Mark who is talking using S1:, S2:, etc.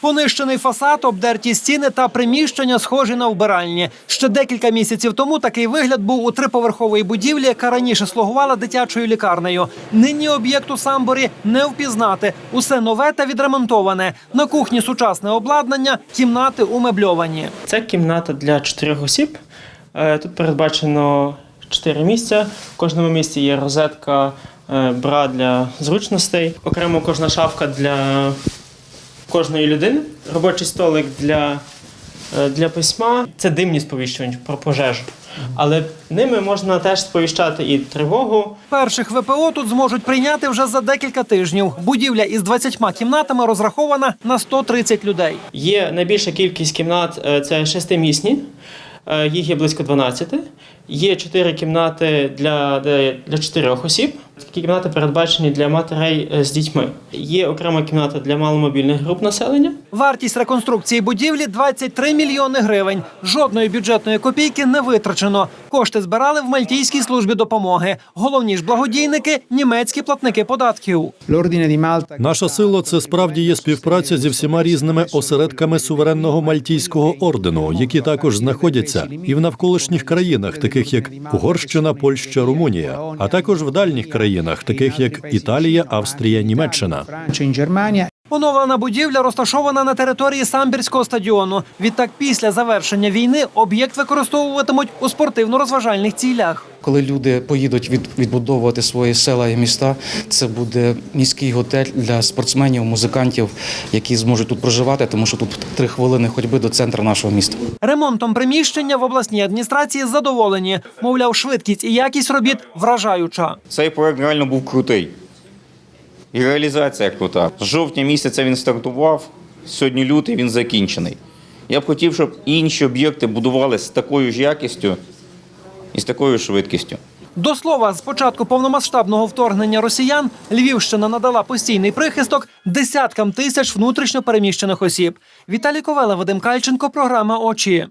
S1: Понищений фасад, обдерті стіни та приміщення, схожі на вбиральні. Ще декілька місяців тому такий вигляд був у триповерхової будівлі, яка раніше слугувала дитячою лікарнею. Нині об'єкт у Самборі не впізнати. Усе нове та відремонтоване. На кухні сучасне обладнання, кімнати умебльовані.
S2: Це кімната для чотирьох осіб. Е, Тут передбачено чотири місця. В кожному місці є розетка, е, бра для зручностей. Окремо кожна шафка для кожної людини, робочий столик для, е, для письма. Це димні сповіщування про пожежу. Але ними можна теж сповіщати і тривогу,
S1: Перших ВПО тут зможуть прийняти вже за декілька тижнів. Будівля із 20 кімнатами розрахована на 130 людей.
S2: Є найбільша кількість кімнат е, це шестимісні, е, їх є близько 12. Є чотири кімнати для, для чотирьох осіб. Такі кімнати передбачені для матерей е, з дітьми. Є окрема кімната для маломобільних груп населення.
S1: Вартість реконструкції будівлі 23 мільйони гривень. Жодної бюджетної копійки не витрачено. Кошти збирали в Мальтійській службі допомоги. Головні ж благодійники німецькі платники податків.
S3: Наша сила це справді є співпраця зі всіма різними осередками суверенного мальтійського ордену, які також знаходяться і в навколишніх країнах, таких як Угорщина, Польща, Румунія, а також в дальніх країнах, таких як Італія, Австрія, Німеччина.
S1: Оновлена будівля розташована на території самбірського стадіону. Відтак, після завершення війни об'єкт використовуватимуть у спортивно-розважальних цілях.
S4: Коли люди поїдуть від, відбудовувати свої села і міста, це буде міський готель для спортсменів, музикантів, які зможуть тут проживати, тому що тут три хвилини ходьби до центру нашого міста.
S1: Ремонтом приміщення в обласній адміністрації задоволені. Мовляв, швидкість і якість робіт вражаюча.
S5: Цей проект реально був крутий. І реалізація крута. З жовтня місяця він стартував, сьогодні лютий він закінчений. Я б хотів, щоб інші об'єкти будувалися з такою ж якістю і з такою швидкістю.
S1: До слова, з початку повномасштабного вторгнення росіян Львівщина надала постійний прихисток десяткам тисяч внутрішньо переміщених осіб. Віталій Ковела, Вадим Кальченко, програма Очі.